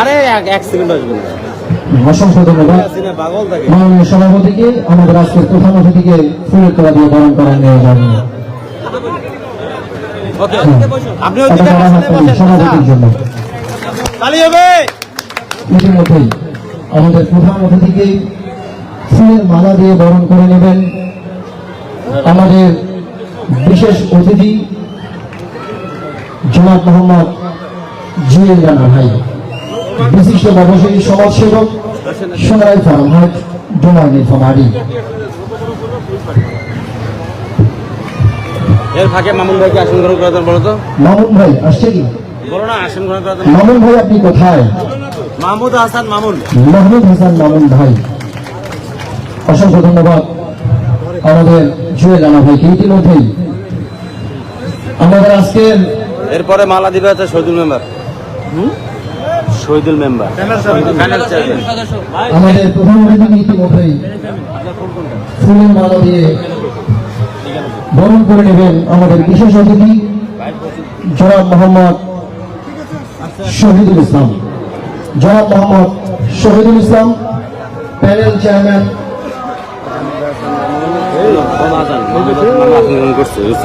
আরে এক এক সেকেন্ড আসবে অসংখ্য ধন্যবাদ। সিনে পাগল থাকে। মাননীয় সভাপতিকে আমাদের আজকের প্রধান অতিথিকে ফুলের তোলা দিয়ে বরণ করা নিয়ে যাবেন। সভাপতির জন্য। ইতিমধ্যেই আমাদের প্রধান অতিথিকে ফুলের মালা দিয়ে বরণ করে নেবেন আমাদের বিশেষ অতিথি জনাব মোহাম্মদ জুয়েল রানা ভাই বিশিষ্ট ব্যবসায়ী সমাজসেবক সোনারাই ফার্ম হাট ডোমার ফামারি এর ফাঁকে মামুন ভাইকে আসন গ্রহণ করে দেন বলো তো। মামুন ভাই আসছে কি? বলো না আসন গ্রহণ করে দেন মামুন ভাই আপনি কোথায়? মাহমুদ হাসান মামুন। মাহমুদ হাসান মামুন ভাই। অসংখ্য ধন্যবাদ আমাদের জুয়েল রানা ভাইকে ইতিমধ্যেই। আমাদের আজকের এরপরে মালা দিবে আছে Shahidul member. Shahidul member. Panel আমাদের প্রধান অতিথি ইতিমধ্যেই ফুলের মালা দিয়ে বরণ করে নেবেন আমাদের বিশেষ অতিথি জনাব মোহাম্মদ শহীদুল ইসলাম। জনাব মোহাম্মদ শহীদুল ইসলাম প্যানেল চেয়ারম্যান। করছে বুঝছ?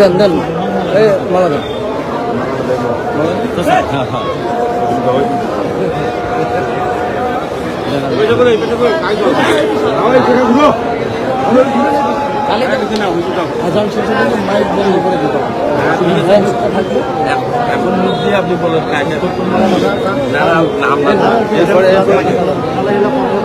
দেন দেন এই মালা দেন এখন আপনি বলেন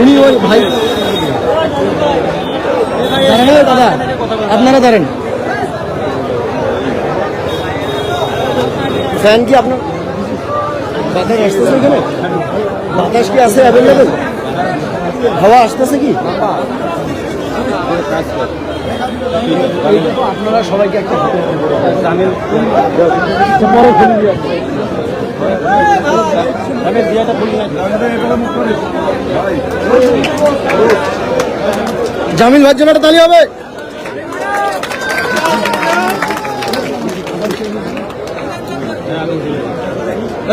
উনি ওই ভাই দাদা, আপনারা দাঁড়ান। ফ্যান কি আপনার বাতাস আসতেছে এখানে? বাতাস কি আছে অ্যাভেলেবেল হাওয়া আসতেছে কি? আপনারা সবাইকে একটা বড় খুলে দিয়ে জামিল ভাইয়ের জন্য একটা তালি হবে।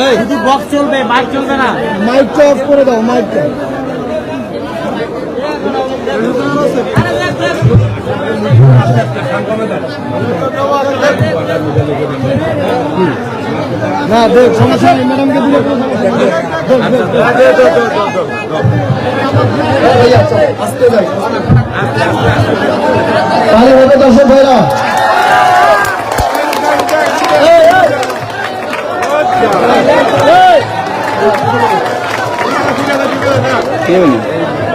এই শুধু বক্স চলবে বাইক চলবে না। মাইকটা অফ করে দাও মাইকটা না দেখ সমস্যা নেই ম্যাডামকে দিলে। তাহলে হবে দর্শক ভাইরা। এই, এই।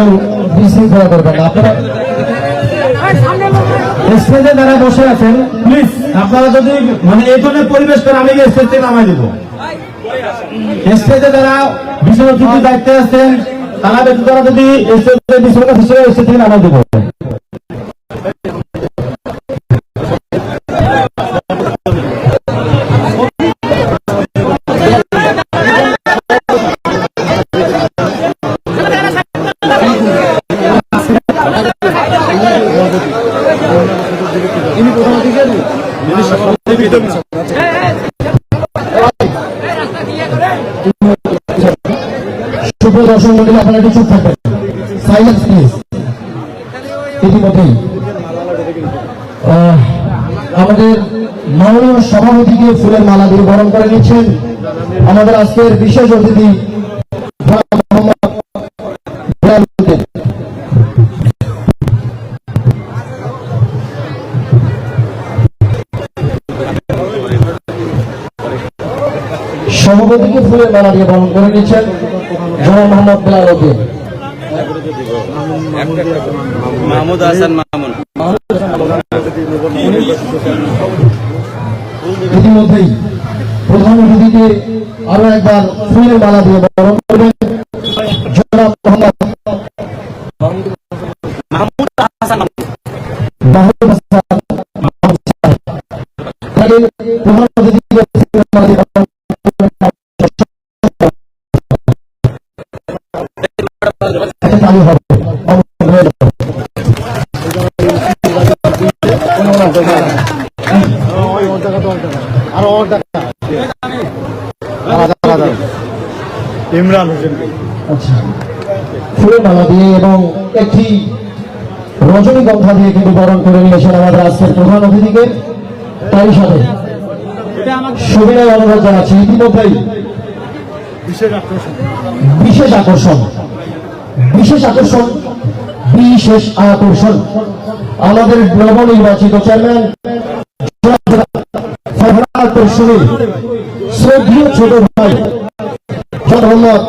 কেউ বিশৃঙ্খলা করবেন না। আপনারা স্টেজে যারা বসে আছেন প্লিজ আপনারা যদি মানে এই ধরনের পরিবেশ করে আমি স্টেজ থেকে নামাই দেবো। স্টেজে যারা বিশেষ অতিথি দায়িত্বে আছেন কানা তারা যদি স্টেজে বিশ্বকাপ হিসেবে স্টেজ থেকে নামাই দেবো সুপ্রিয় দর্শক মন্ডলী আপনারা একটু চুপ থাকবেন সাইলেন্স প্লিজ ইতিমধ্যেই আমাদের মাননীয় সভাপতিকে ফুলের মালা দিয়ে বরণ করে নিচ্ছেন। আমাদের আজকের বিশেষ অতিথি সভাপতিকে ফুলের মালা দিয়ে বরণ করে নিচ্ছেন জনাব মোহাম্মদ বিলাল উদ্দিন। মাহমুদ হাসান মামুন। ইতিমধ্যেই প্রধান অতিথিকে আরও একবার ফুলের মালা দিয়ে বরণ করবেন জনাব মোহাম্মদ মাহমুদ হাসান মাহমুদ হাসান। হবে। ইমরান হোসেন আচ্ছা। দিয়ে এবং একটি রজনীগন্ধা দিয়ে কিন্তু বরণ করে নিয়েছেন আমাদের আজকের প্রধান অতিথিকে। তারই সাথে সুবিনয় অনুরোধ জানাচ্ছি। ইতিমধ্যেই বিশেষ আকর্ষণ। বিশেষ আকর্ষণ বিশেষ আকর্ষণ, আমাদের নবনির্বাচিত চেয়ারম্যান শ্রদ্ধীয় ছোট ভাই মোহাম্মদ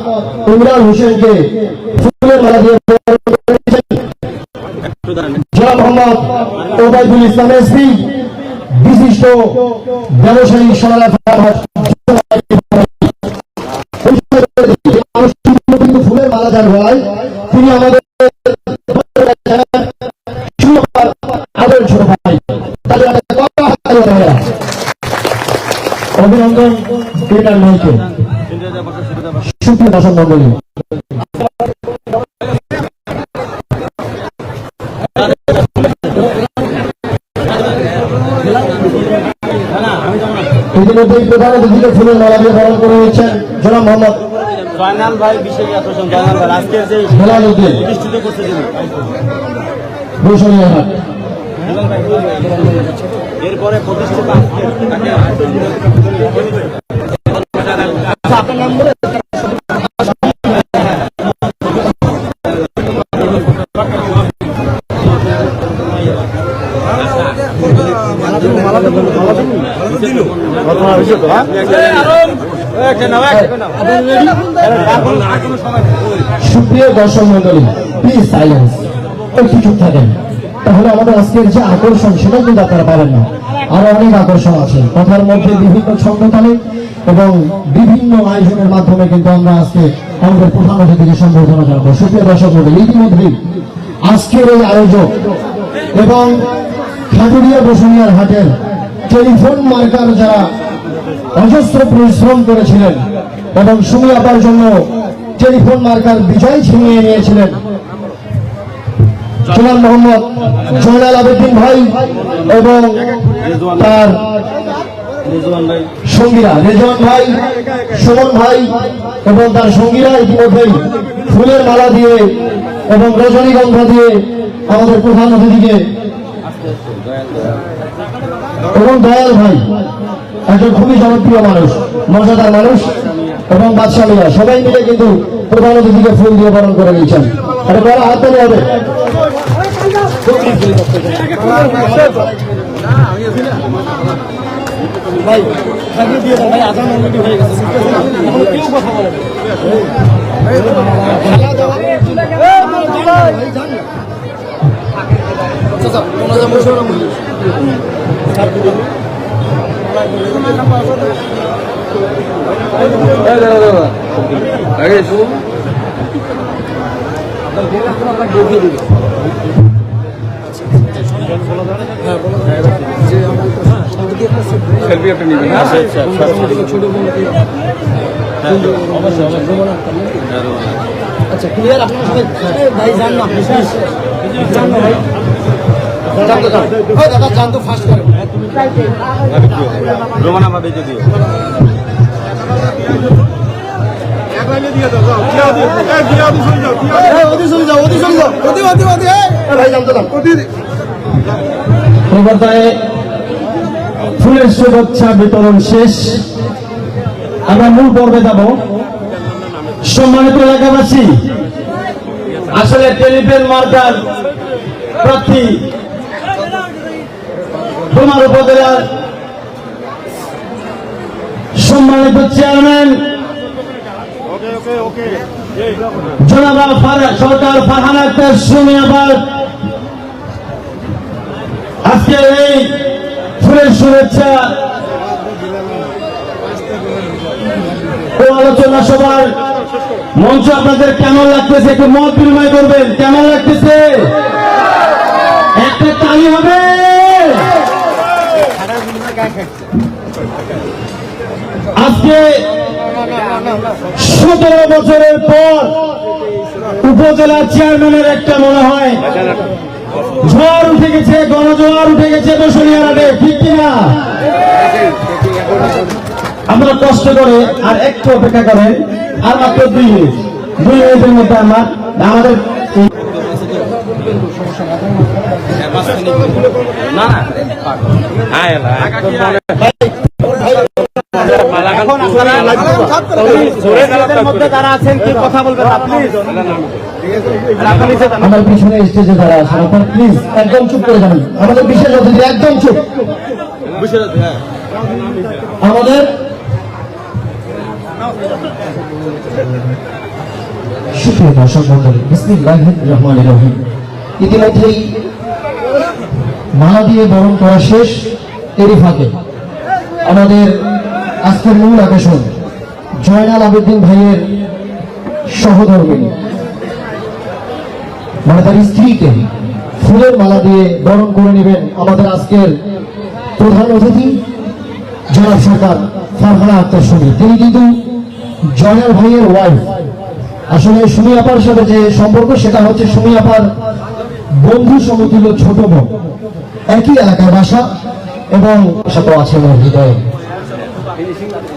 ইমরান হোসেনকে ফুলের মালা দিয়ে মোহাম্মদ ওবায়দুল ইসলাম এসপি, বিশিষ্ট ব্যবসায়ী সরলা সুবিধা বসে সুপ্রিয় দর্শক মন্ডলী ইতিমধ্যেই প্রধান অতিথিকে ফুলের মালা দিয়ে বরণ করে নিয়েছেন জনাব মোহাম্মদ জয়নাল ভাই বিশেষ আকর্ষণ জয়নাল ভাই। আজকের যে হেলাল প্রতিষ্ঠিত করছে যিনি। ভূষণীয় হাট এরপরে প্রতিষ্ঠিত সুপ্রিয় দর্শক মন্ডলী প্লিজ সাইলেন্স একটু চুপ থাকেন। তাহলে আমাদের আজকের যে আকর্ষণ সেটা কিন্তু আপনারা পাবেন না। আরও অনেক আকর্ষণ আছে। কথার মধ্যে বিভিন্ন ছন্দতালে এবং বিভিন্ন আয়োজনের মাধ্যমে কিন্তু আমরা আজকে আমাদের প্রধান অতিথিকে সম্বোধনা জানাব। সুপ্রিয় দর্শক মন্ডলী ইতিমধ্যেই আজকের এই আয়োজক এবং খাটুরিয়া বসুনিয়ার হাটের টেলিফোন মার্কার যারা অজস্র পরিশ্রম করেছিলেন এবং সুমি আপার জন্য টেলিফোন মার্কার বিজয় ছিনিয়ে নিয়েছিলেন জনাব মোহাম্মদ জয়নাল আবেদিন ভাই এবং তার সঙ্গীরা রেজন ভাই, সুমন ভাই এবং তার সঙ্গীরা ইতিমধ্যেই ফুলের মালা দিয়ে এবং রজনীগন্ধা দিয়ে আমাদের প্রধান অতিথিকে এবং দয়াল ভাই, একজন খুবই জনপ্রিয় মানুষ মর্যাদার মানুষ এবং বাদশাহ মিয়া। সবাই মিলে কিন্তু প্রধান অতিথিকে ফুল দিয়ে বরণ করে নিয়েছেন। এটা বড় হাত হবে। ভাই আগে দিয়ে দেন ভাই আজান অলরেডি হয়ে গেছে কেউ কথা বলে না। সেলফি একটা নিবেন আচ্ছা আচ্ছা ছোট অবশ্যই আচ্ছা ক্লিয়ার আপনার সাথে ভাই যান না বিশ্বাস না ভাই যান তো যান ওই দাদা যান তো ফাস্ট করেন রোমান আমাদের ওদি চলে যাও ওদি চলে যাও ওদি ওদি ওদি ভাই যান তো যান প্রবর্তায় ফুলের শুভেচ্ছা বিতরণ শেষ। আমরা মূল পর্বে যাব। সম্মানিত এলাকাবাসী, আসলে টেলিফোন মার্কার প্রার্থী তোমার উপজেলার সম্মানিত চেয়ারম্যান জনাবা সরকার ফারহান আক্তার সুমিয়াবাদ আজকে এই ফুলের শুভেচ্ছা ও আলোচনা সভার মঞ্চ আপনাদের কেমন লাগতেছে? একটু মত বিনিময় করবেন। কেমন লাগতেছে? একটা তালি হবে। আজকে সতেরো বছরের পর উপজেলা চেয়ারম্যানের একটা মনে হয়। ঝড় উঠে গেছে, গণজোয়ার উঠে গেছে বসুনিয়ারাটে ঠিক কিনা আমরা কষ্ট করে আর একটু অপেক্ষা করেন, আর মাত্র দুই মিনিট। দুই মিনিটের মধ্যে আমার, আমাদের না না আমার পিছনে স্টেজে যারা আছেন আপনারা প্লিজ একদম চুপ করে যাবেন। আমাদের বিশেষ অতিথি একদম চুপ। হ্যাঁ আমাদের সুপ্রিয় দর্শক মন্ডলী বিসমিল্লাহ রহমান রহিম। ইতিমধ্যেই মালা দিয়ে বরণ করা শেষ এরই ফাঁকে। আমাদের আজকের মূল আকর্ষণ জয়নাল আবেদিন ভাইয়ের সহধর্মিনী। মানে তার স্ত্রীকে ফুলের মালা দিয়ে বরণ করে নেবেন আমাদের আজকের প্রধান অতিথি, জনাব সরকার ফারহানা আক্তার সুমি। তিনি কিন্তু জয়নাল ভাইয়ের ওয়াইফ আসলে সুমি আপার সাথে যে সম্পর্ক, সেটা হচ্ছে সুমি আপার বন্ধু সমতুল্য ছোট বোন। একই এলাকার বাসা এবং সাথে আছে আমার হৃদয়ে। 给你新的。